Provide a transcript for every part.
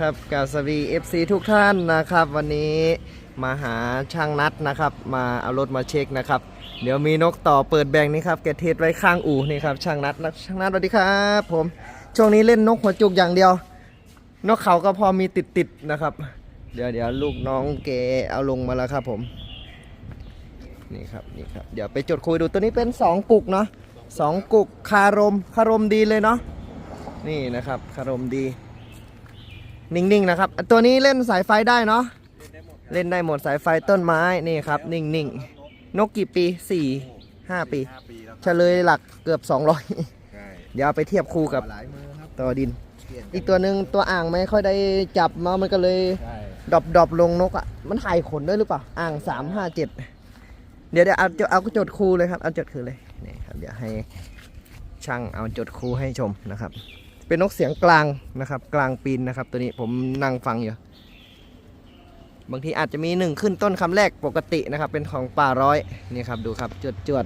ครับกาบสวี FC ทุกท่านนะครับ วันนี้มาหาช่างนัดนะครับ มาเอารถมาเช็คนะครับ เดี๋ยวมีนกต่อเปิดแบ่งนี่ครับแกเทสไว้ข้างอู่นี่ครับช่างนัดนะช่างนัดสวัสดีครับ ผมช่วงนี้เล่นนกหัวจุกอย่างเดียว นกเขาก็พอมีติดติดๆนะครับ เดี๋ยวเดี๋ยวลูกน้องเกเอาลงมาแล้วครับผมนี่ครับนี่ครับเดี๋ยวไปจดคุยดูตัวนี้เป็น 2 กุกเนาะสองกุกคารมคารมดีเลยเนาะนี่นะครับคารมดี นิ่งๆนะครับ ตัวนี้เล่นสายไฟได้เนาะเล่นได้หมดสายไฟต้นไม้นี่ครับ นิ่งๆนกกี่ปีสี่ห้าปีห้าปีแล้วเฉลยหลักเกือบ200ใช่เดี๋ยวเอาไปเทียบคู่กับหลายมือครับตัวดิน เปลี่ยนอีกตัวหนึ่งตัวอ่างไม่ค่อยได้จับมามันก็เลยใช่ดรอปดรอปลงนกอะมันถ่ายขนด้วยหรือเปล่าอ่างสามห้าเจ็ดเดี๋ยวเดี๋ยวเอาเอาจดคูเลยครับเอาจดคือเลยนี่ครับเดี๋ยวให้ช่างเอาจดคูให้ชมนะครับ เป็นนกเสียงกลางนะครับ กลางปีนนะครับ ตัวนี้ผมนั่งฟังอยู่ บางทีอาจจะมีหนึ่งขึ้นต้นคำแรกปกตินะครับ เป็นของป่าร้อยนี่ครับดูครับจวดจวด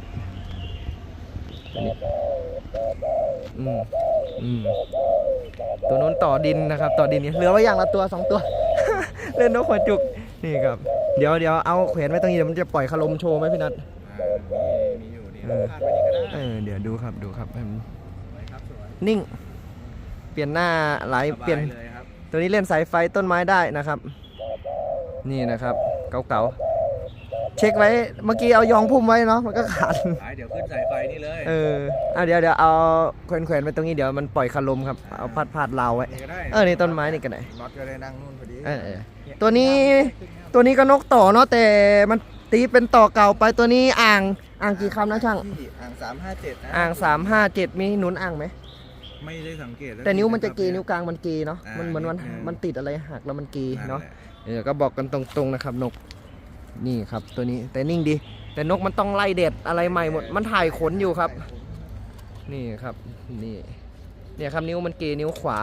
นี่อืมอืมตัวนู้นต่อดินนะครับ ต่อดินเนี่ยเหลือไว้อย่างละตัวสองตัว เล่นนกหัวจุกนี่ครับ เดี๋ยวเดี๋ยวเอาแขวนไว้ตรงนี้เดี๋ยวมันจะปล่อยคารมโชว์ไหมพี่นัทอ่ามีมีอยู่นี่เออพาดไว้นี่ก็ได้เออเดี๋ยวดูครับดูครับให้มันสวยครับสวยนิ่ง เปลี่ยนหน้าไหลสเปลี่ยนบายเลยครับตัวนี้เล่นสายไฟต้นไม้ได้นะครับ นี่นะครับเก่าๆเช็คไว้เมื่อกี้เอายองพุ่มไว้เนาะมันก็ขาดสายเดี๋ยวขึ้นสายไฟนี่เลยเอออะเดี๋ยวเดี๋ยวเอาแขวนแขวนๆไว้ตรงนี้เดี๋ยวมันปล่อยคารมครับเอาพัดพัดราวไว้นี่ก็ได้เออนี่ต้นไม้นี่กันไหนน็อตก็ได้นั่งนู่นพอดีเออเออตัวนี้ตัวนี้ก็นกต่อเนาะแต่มันตีเป็นต่อเก่าไปตัวนี้อ่างอ่างกี่คำนะช่างที่อ่างสามห้าเจ็ดนะอ่างสามห้าเจ็ดมีหนุนอ่างไหม ไม่ได้สังเกตแต่นิ้วมันจะเกยนิ้วกลางมันเกยเนาะอ่ามันเหมือนมันนิดนึงมันติดอะไรหักแล้วมันเกยนั่นเนาะแหละเออก็บอกกันตรงๆนะครับนกนี่ครับตัวนี้แต่นิ่งดี แต่นกมันต้องไล่เด็ดอะไรใหม่หมด มันถ่ายขนอยู่ครับ นี่ครับนี่เนี่ยครับนิ้วมันเกยนิ้วขวา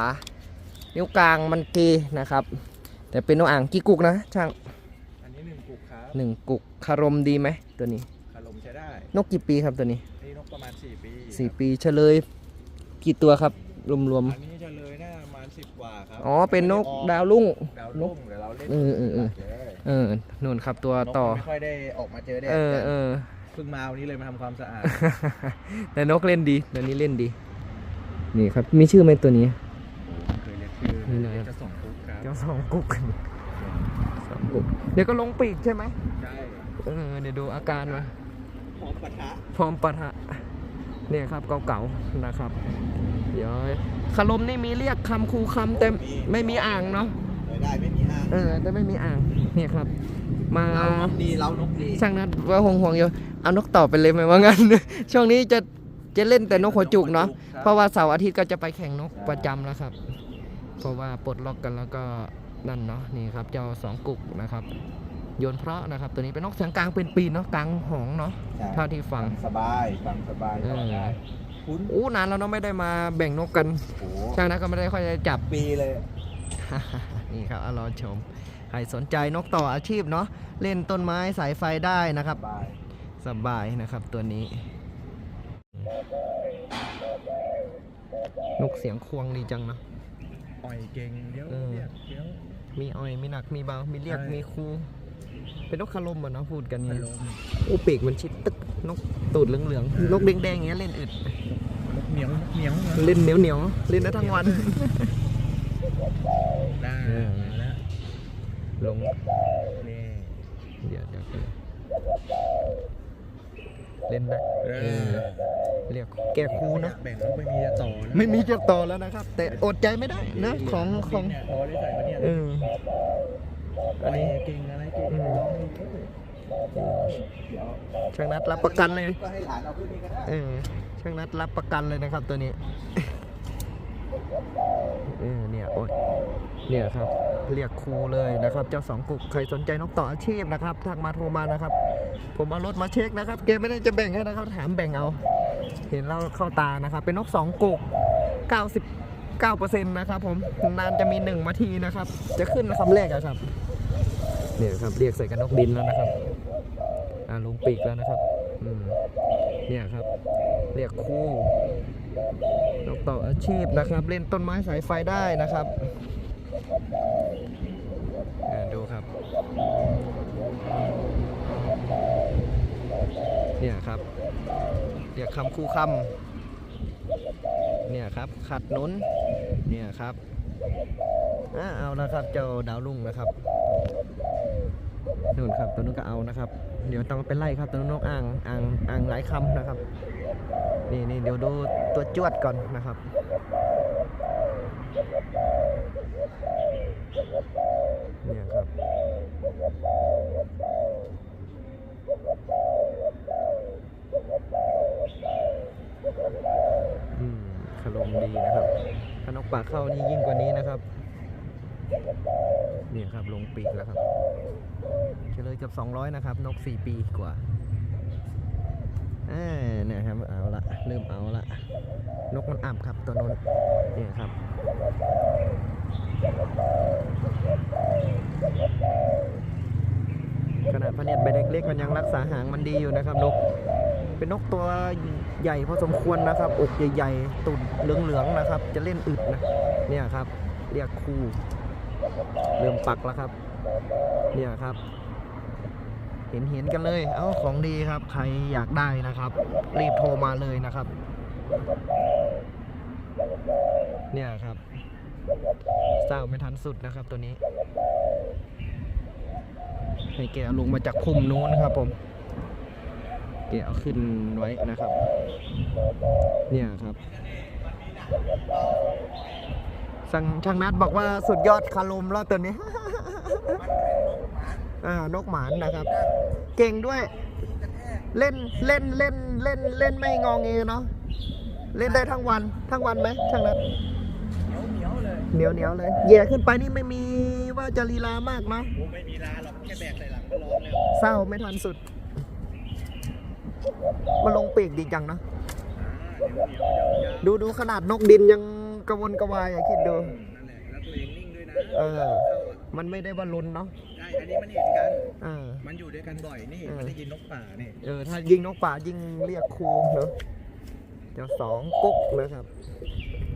นิ้วกลางมันเกยนะครับ แต่เป็นนกอ่างกี่กุกนะช่างอันนี้หนึ่งกุกครับหนึ่งกุกคารมดีไหมตัวนี้คารมใช้ได้นกกี่ปีครับตัวนี้นี่นกประมาณสี่ปีสี่ปีเฉลย กี่ตัวครับ รวมอันนี้จะเลยน่าประมาณสิบกว่าครับๆอ๋อเป็นนกดาวรุ่ง ดาวรุ่งเดี๋ยวเราเล่นเออเออเออเออนู่นครับตัวนกต่อมันไม่ค่อยได้ออกมาเจอแดดเออเออ เพิ่งมาวันนี้เลยมาทำความสะอาด แต่นกเล่นดีตัวนี้เล่นดี นี่ครับมีชื่อไหมตัวนี้ เคยเรียกชื่อนี่นะเดี๋ยวจะส่งปุ๊บครับเจ้าสองกุกสองกุก เดี๋ยวก็ลงปีกใช่ไหมใช่เออเดี๋ยวดูอาการมาพร้อมปะทะพร้อมปะทะ เนี่ยครับเก่าๆนะครับ เดี๋ยวคารมนี่มีเรียกคำคูคำแต่ไม่มีอ่างเนาะเลยได้ไม่มีอ่างเออแต่ไม่มีอ่างเนี่ยครับ มาเรานกดีเรานกดีช่างนัดว่าห่วงห่วงๆอยู่เอานกต่อไปเลยไหมว่างั้น ช่วงนี้จะจะเล่นแต่นกหัวจุกเนาะเพราะว่าเสาร์อาทิตย์ก็จะไปแข่งนกประจำแล้วครับ เพราะว่าปลดล็อกกันแล้วก็นั่นเนาะนี่ครับเจ้าสองกุกนะครับ โยนเพราะนะครับ ตัวนี้เป็นนกเสียงกลางเป็นปีนเนาะกลางหองเนาะเท่าที่ฟังสบายฟังสบายเออคุ้นอู้นานแล้วเนาะไม่ได้มาแบ่งนกกันโอ้โหช่างนัดก็ไม่ได้ค่อยได้จับปีเลยนี่ครับเอารอชมใครสนใจนกต่ออาชีพเนาะเล่นต้นไม้สายไฟได้นะครับ สบายสบายนะครับตัวนี้ นกเสียงควงดีจังนะอ่อยเก่งเดี๋ยวเออเรียกเดี๋ยวมีอ้อยมีหนักมีเบา มีเรียกใช่มีคู เป็นนกคารมเหมือนนะพูดกันอเนี่ยารมณ์โอ้ปีกมันชิดตึกนกตูดเหลืองๆนกแดงๆอย่างเงี้ยเล่นอึดนกเหนียวนกเหนียวเล่นเหนียวเหนียวๆเล่นได้ทั้งวันได้เออมาแล้วลงนี่เดี๋ยวเดี๋ยวเล่นได้เอเอออเรียกแก้คูนะแบ่งนกไม่มีจะต่อแล้วไม่มีจะต่อแล้วนะครับ แต่อดใจไม่ได้นะของของเนี่ยพอได้ใส่มาเนี่ยเอ ออันนี้เก่งอะไรเก่งช่างนัดรับประกันเลยเออช่างนัดรับประกันเลยนะครับตัวนี้เออเนี่ยโอ๊ยเนี่ยครับ เรียกครูเลยนะครับ เจ้าสองกุกใครสนใจนกต่ออาชีพนะครับทักมาโทรมานะครับ ผมเอารถมาเช็คนะครับเกมไม่ได้จะแบ่งให้นะครับถามแบ่งเอา เห็นเราเข้าตานะครับ เป็นนกสองกุก 99%นะครับผมนานจะมีหนึ่งมาทีนะครับ จะขึ้นคำแรกอะครับเนี่ยครับเรียกใส่กับนกดินแล้วนะครับอ่าลงปีกแล้วนะครับอืมเนี่ยครับ เรียกคู่นกต่ออาชีพนะครับ เล่นต้นไม้สายไฟได้นะครับอ่าดูครับ เนี่ยครับ เรียกคำคู่คำเนี่ยครับ ขัดนุน เนี่ยครับอ่าเอาแล้วครับเจ้าดาวรุ่งนะครับนู่นครับตัวนู้นก็เอานะครับ เดี๋ยวต้องไปไล่ครับตัวนู้นนกอ่างอ่างอ่างหลายคำนะครับ นี่นี่เดี๋ยวดูตัวจวดก่อนนะครับเนี่ยครับ อืมคารมดีนะครับ ถ้านกปากเข้านี่ยิ่งกว่านี้นะครับเนี่ยครับลงปีกแล้วครับเฉลยเกือบ200 นะครับ นก 4 ปีกว่าอ่าเนี่ยครับเอาละเริ่มเอาละนกมันอับครับตัวนนเนี่ยครับขนาดพระเนียดใบเล็กๆมันยังรักษาหางมันดีอยู่นะครับนก เป็นนกตัวใหญ่พอสมควรนะครับอกใหญ่ๆตุ่นเหลืองๆนะครับ จะเล่นอึดนะเนี่ยครับ เรียกคู่เริ่มปักแล้วครับ เนี่ยครับ เห็นเห็นๆกันเลย เอ้าของดีครับ ใครอยากได้นะครับ รีบโทรมาเลยนะครับ เนี่ยครับเศร้าไม่ทันสุดนะครับตัวนี้ให้แกลงมาจากคุมนู้นนะครับผม แกเอาขึ้นไว้นะครับ เนี่ยครับสั่งช่างนัดบอกว่าสุดยอดคารมแล้วตัวนี้ อ่านกหมานนะครับ เก่งด้วย เล่นเล่นเล่นเล่นเล่นไม่งองเงเนาะเล่นได้ทั้งวันทั้งวันไหมช่างนัดเหนียวเหนียวเลยเหนียวเหนียวเลยเหย่ขึ้นไปนี่ไม่มีว่าจะลีลามากเนาะโอ้ไม่มีลาหรอกแค่แบกใส่หลังก็ร้องแล้วเศร้าไม่ทันสุด มันลงปีกดีจังเนาะอ่าเหนียวเหนียวยาวดูดูขนาดนกดินยังกระวนกระวายอะคิดดูๆนั่นแหละแล้วตัวเองนิ่งด้วยนะเออเข้าอะมันไม่ได้ว่าลุนเนาะใช่อันนี้มันเห็นกัน เออ มันอยู่ด้วยกันบ่อยนี่เออมันได้ยินนกป่านี่เออ ถ้ายิงนกป่ายิงเรียกครูเนาะเจ้าสองกุ๊กนะครับ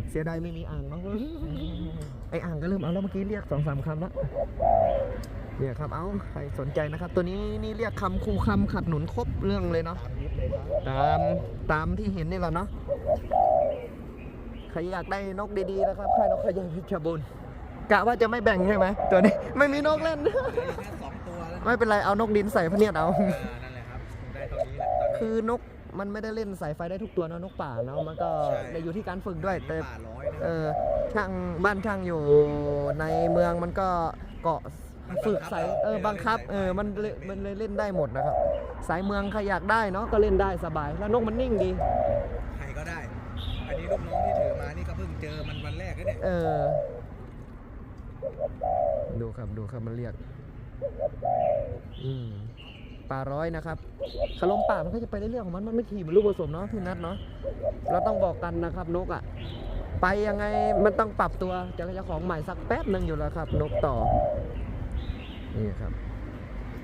เสียดายไม่มีอ่างเนาะไออ่างก็เริ่มเอาแล้วเมื่อกี้เรียกสองสามคำแล้ว เนี่ยครับ เอาใครสนใจนะครับ ตัวนี้นี่เรียกคำครูคำขัดหนุนครบเรื่องเลยเนาะตามยิบเลยครับตามตามที่เห็นนี่แหละเนาะ ใครอยากได้นกดีๆนะครับ ค่ายนกขยายเพชรบูรณ์กะว่าจะไม่แบ่งใช่ไหม ตัวนี้ไม่มีนกเล่นได้แค่สองตัวแล้วไม่เป็นไรเอานกดินใส่พะเนียดเอาอ่านั่นแหละครับ ได้เท่านี้แหละตอนนี้คือนกมันไม่ได้เล่นสายไฟได้ทุกตัวเนอะนกป่าเนาะมันก็ใช่ได้อยู่ที่การฝึกด้วยแต่ป่าร้อยนะเออช่างบ้านช่างอยู่ในเมืองมันก็เกาะ มันฝึกบังคับสายเราเออให้เราบังคับเล่นสายไฟเออมันเลยมันเลยเล่นได้หมดนะครับ สายเมืองใครอยากได้เนาะก็เล่นได้สบาย แล้วนกมันนิ่งดี ใครก็ได้ อันนี้ลูกน้องที่ถือมานี่ก็เพิ่งเจอมันวันแรกนะเนี่ยเออ ดูครับดูครับมันเรียก อืมป่าร้อยนะครับขลมป่ามันก็จะไปเรื่อยๆของมัน มันไม่ขี่เหมือนลูกผสมเนาะพี่นัทเนาะ เราต้องบอกกันนะครับนกอะ่ะ ไปยังไงมันต้องปรับตัวจะเจ้าของใหม่สักแป๊บหนึ่งอยู่แล้วครับ นกต่อ นี่ครับ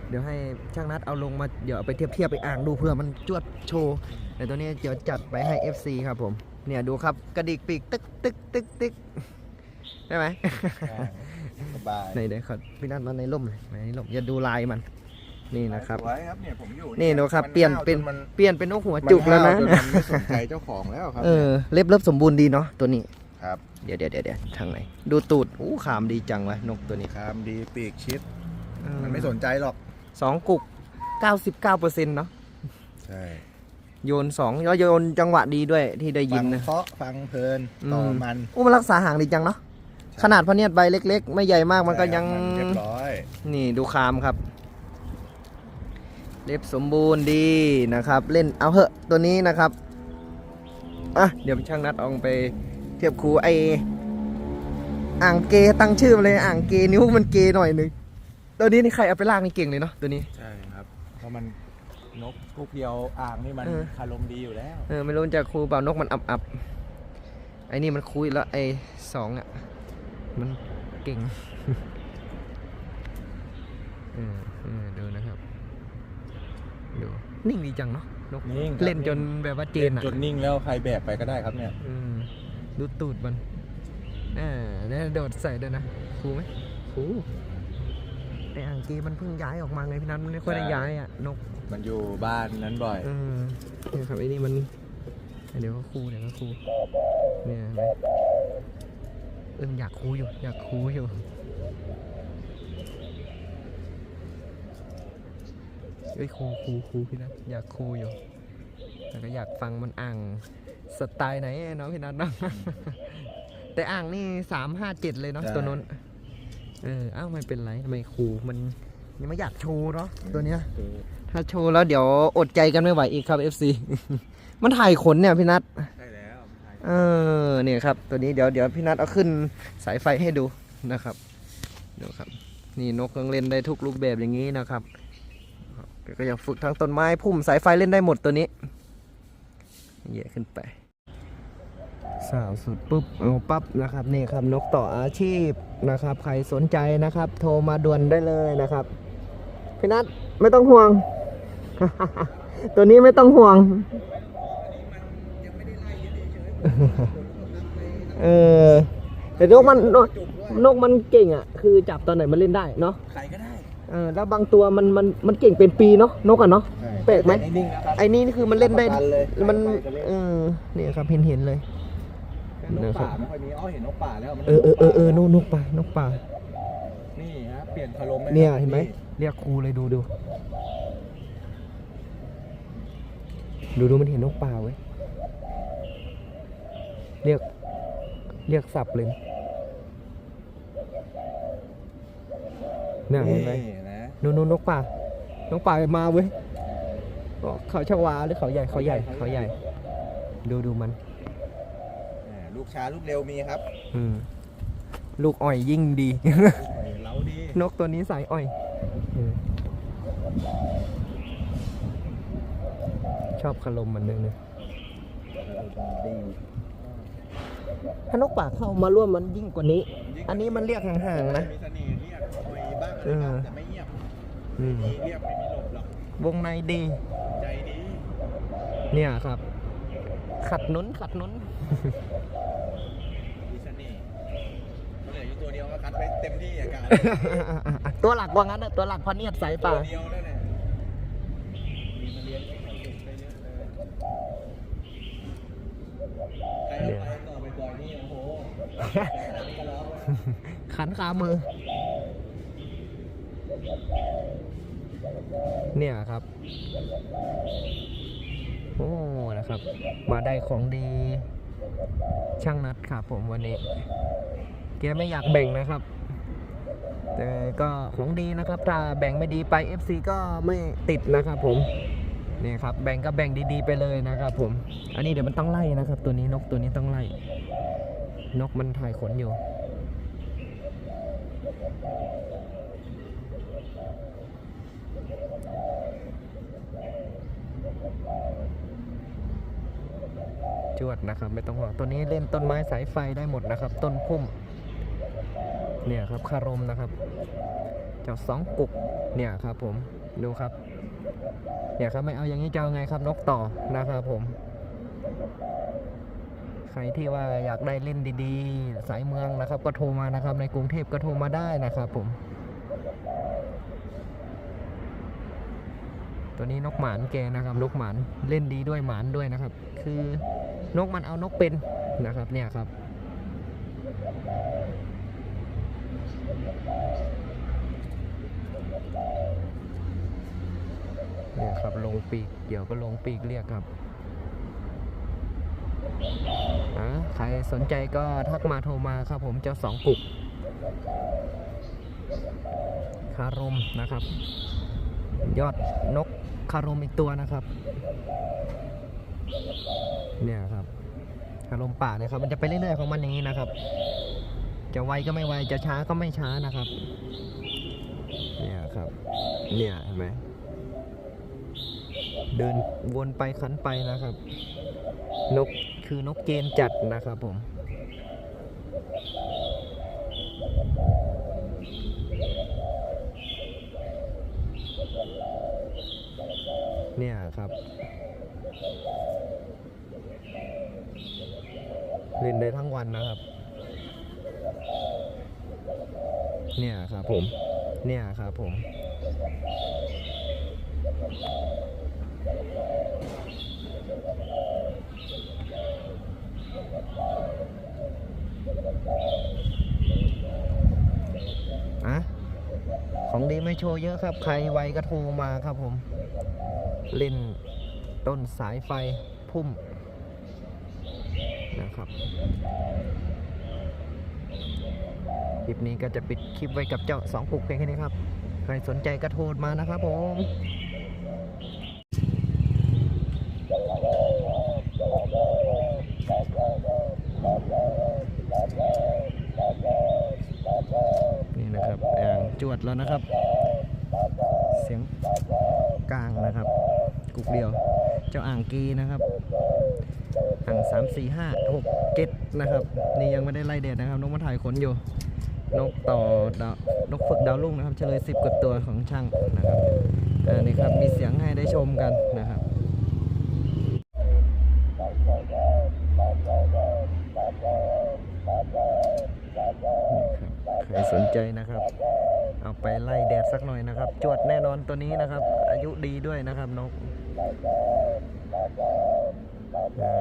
เดี๋ยวให้ช่างนัดเอาลงมาเดี๋ยวเอาไปเทียบเทียบไปอ่างดูเพื่อมันจวดโชว์แต่ตัวนี้เดี๋ยวจัดไปให้ FC ครับผม เนี่ยดูครับกระดิกปีกตึกตึกตึกตึกได้ไหมสบายในเดี๋ยวขอพี่นัทมาในร่มเลยในร่มอย่าดูลายมัน นี่นะครับสวยครับเนี่ยผมอยู่นี่ดูครับมัเปลี่ยนห้าวเป็นจมันเปลี่ยนเป็นนกหัวจุกแล้วนะมัห้าจมันไม่สนใจเจ้าของแล้วครับเออเล็บเล็บสมบูรณ์ดีเนาะตัวนี้ครับเดี๋ยวเดี๋ยวเดี๋ยวเดี๋ยวทางไหน ดูตูดอู้ขามดีจังวะนกตัวนี้คามดีปีกชิด เออมันไม่สนใจหรอก สองกุก99เปอร์เซ็นต์เนาะใช่โยนสองแล้วโยนจังหวะดีด้วยที่ได้ยิฟันงนะ เพราะฟังเพลินอืมต่อมันอู้มันรักษาห่างดีจังเนาะใช่ ขนาดพะเนียดใบเล็ก ๆ ไม่ใหญ่มากมันก็ยังใช่ครับมันเรียบร้อยนี่ดูคามครับ เล็บสมบูรณ์ดีนะครับ เล่นเอาเหอะตัวนี้นะครับ อะ เดี๋ยวช่างนัดเอาไปเทียบครูไออ่างเกตั้งชื่อมาเลยอ่างเกนิ้วมันเกหน่อยหนึง ตัวนี้นี่ใครเอาไปลากนี่เก่งเลยเนาะตัวนี้ ใช่ครับ เพราะมันนกพวกเดียวอ่างนี่มันเออ คารมดีอยู่แล้วเออไม่รู้จะครูเปล่านกมันอับอับไอ้นี่มันคุยแล้วไอ้สองอะ มันเก่งเออเออดูนะครับดูนิ่งดีจังเนาะนกนิ่งครับเล่นจนแบบว่าเจนอะจนนิ่งแล้วใครแบกไปก็ได้ครับเนี่ยอืมดูตูดมันอ่าเนี่ยโดดใส่ด้วยนะคูลไหมคูล แต่อ่างเกมันเพิ่งย้ายออกมาไงพี่นัทมันไม่ค่อยได้ย้ายอะนกมันอยู่บ้านนั้นบ่อยเออเนี่ยครับไอ้นี่มันเดี๋ยวก็คูเดี๋ยวก็คูเนี่ยเห็นไหมเอิมอยากคูอยู่ อยากคูอยู่เอ้ยคูคูคูพี่นัทอยากคูอยู่แต่ก็อยากฟังมันอ่างสไตล์ไหนเนาะพี่นัทเนาะแต่อ่างนี่สามห้าเจ็ดเลยเนาะใช่ตัวนู้น เอออ้าวไม่เป็นไรทำไมคูมันยังไม่อยากโชว์เนาะตัวเนี้ยถ้าโชว์แล้วเดี๋ยวอดใจกันไม่ไหวอีกครับ FC มันถ่ายขนเนี่ยพี่นัทใช่แล้วเออเนี่ยครับ ตัวนี้เดี๋ยวเดี๋ยวพี่นัทเอาขึ้นสายไฟให้ดูนะครับดูครับ นี่นกยังเล่นได้ทุกรูปแบบอย่างนี้นะครับก็ยังฝึกทั้งต้นไม้พุ่มสายไฟเล่นได้หมดตัวนี้เหย่ขึ้นไป สาวสุดปุ๊บเอาปั๊บนะครับนี่ครับนกต่ออาชีพนะครับ ใครสนใจนะครับ โทรมาด่วนได้เลยนะครับพี่นัทไม่ต้องห่วง ตัวนี้ไม่ต้องห่วงเออแต่นกมันนกนกมันเก่งอะ คือจับตอนไหนมันเล่นได้เนาะใครก็ได้เออแล้วบางตัวมันมันมันเก่งเป็นปีเนาะนกอะเนาะแปลกไหมนิ่งๆนะครับไอ้นี่นี่คือมันเล่นได้ประกันเลยมันใครก็เล่นเออเนี่ยครับเห็นเห็นเลย นกป่าไม่ค่อยมีอ๋อเห็นนกป่าแล้วมันเออเออเออเออนกนกป่านกป่า นี่ฮะเปลี่ยนคารมไหมเนี่ยเห็นไหมเรียกครูเลยดูดูดูดูมันเห็นนกป่าเว้ยเรียกเรียกสับเลยเนี่ยเห็นไหมนี่นะนูนนนกป่านกป่ามาเว้ยบอกเขาชวาหรือเขาใหญ่เขาใหญ่เขาใหญ่ ดูดูมันอ่า ลูกช้าลูกเร็วมีครับอืมลูกอ่อยยิ่งดีเล้าดีนกตัวนี้สายอ่อยเออชอบคารมมันนึงเลยดีถ้านกป่าเข้ามาร่วมมันยิ่งกว่านี้ อันนี้มันเรียกห่างๆนะ มีเสน่ห์เรียกหอยบ้างเออแต่ไม่เงียบอืม มีเรียบไม่มีหลบหรอกวงในดี ใจดีเนี่ยครับ ขัดหนุนขัดหนุน มีเสน่ห์เหลืออยู่ตัวเดียวก็คัดไปเต็มที่อากาศตัวหลักว่างั้นอะตัวหลักพะเนียดสายป่าตัวเดียวนั่นแหละมีมาเลี้ยงก็ความสุขไปเยอะเลยใครเอาไปต่อบ่อยๆนี่โอ้โหนี่ก็ร้องเลยขันขามือ เนี่ยครับ โอ้ นะครับ มาได้ของดี ช่างนัดครับผมวันนี้ แกไม่อยากแบ่งนะครับ แต่ก็ของดีนะครับ ถ้าแบ่งไม่ดีไป FC ก็ไม่ติดนะครับ ผมนี่ครับแบ่งก็แบ่งดีๆไปเลยนะครับผม อันนี้เดี๋ยวมันต้องไล่นะครับ ตัวนี้นกตัวนี้ต้องไล่ นกมันถ่ายขนอยู่จวดนะครับ ไม่ต้องห่วงตัวนี้เล่นต้นไม้สายไฟได้หมดนะครับ ต้นพุ่ม เนี่ยครับคารมนะครับ เจ้าสองกุกเนี่ยครับผมดูครับเนี่ยครับไม่เอาอย่างนี้จะเอาไงครับนกต่อนะครับผม ใครที่ว่าอยากได้เล่นดีๆ สายเมืองนะครับ ก็โทรมานะครับ ในกรุงเทพก็โทรมาได้นะครับผม ตัวนี้นกหมานแกนะครับ นกหมานเล่นดีด้วยหมานด้วยนะครับ คือนกมันเอานกเป็นนะครับ เนี่ยครับ เนี่ยครับลงปีกเกี่ยวก็ลงปีกเรียกครับอะใครสนใจก็ทักมาโทรมาครับผมเจ้าสองกุกคารมนะครับ ยอดนกคารมอีกตัวนะครับ เนี่ยครับคารมป่าเนี่ยครับ มันจะไปเรื่อยๆของมันอย่างนี้นะครับ จะไวก็ไม่ไวจะช้าก็ไม่ช้านะครับ เนี่ยครับ เนี่ยเห็นไหมเดินวนไปขันไปนะครับ นกคือนกเกณฑ์จัดนะครับผมเนี่ยครับ เล่นได้ทั้งวันนะครับ เนี่ยครับผม เนี่ยครับผม อะของดีไม่โชว์เยอะครับ ใครไวก็โทรมาครับผม เล่นต้นสายไฟพุ่มนะครับ คลิปนี้ก็จะปิดคลิปไว้กับเจ้าสองปุกเพียงแค่นี้ครับ ใครสนใจก็โทรมานะครับผมนี่นะครับอ่างจวดแล้วนะครับ เสียงกลางนะครับ กุกเดียว เจ้าอ่างกีนะครับอ่างสามสี่ห้าหกเจ็ดนะครับ นี่ยังไม่ได้ไล่เด็ดนะครับนกมาถ่ายขนอยู่ นกต่อดาวนกฝึกดาวรุ่งนะครับเฉลยสิบกว่าตัวของช่างนะครับอ่านี่ครับมีเสียงให้ได้ชมกันนะครับใครสนใจนะครับ เอาไปไล่แดดสักหน่อยนะครับ จวดแน่นอนตัวนี้นะครับ อายุดีด้วยนะครับนกอ่า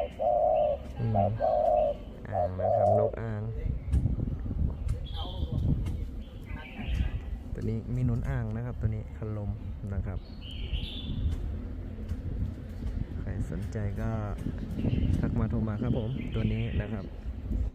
อืม อ่างนะครับนกอ่าง ตัวนี้มีหนุนอ่างนะครับ ตัวนี้คันลมนะครับ ใครสนใจก็ทักมาโทรมาครับผมตัวนี้นะครับ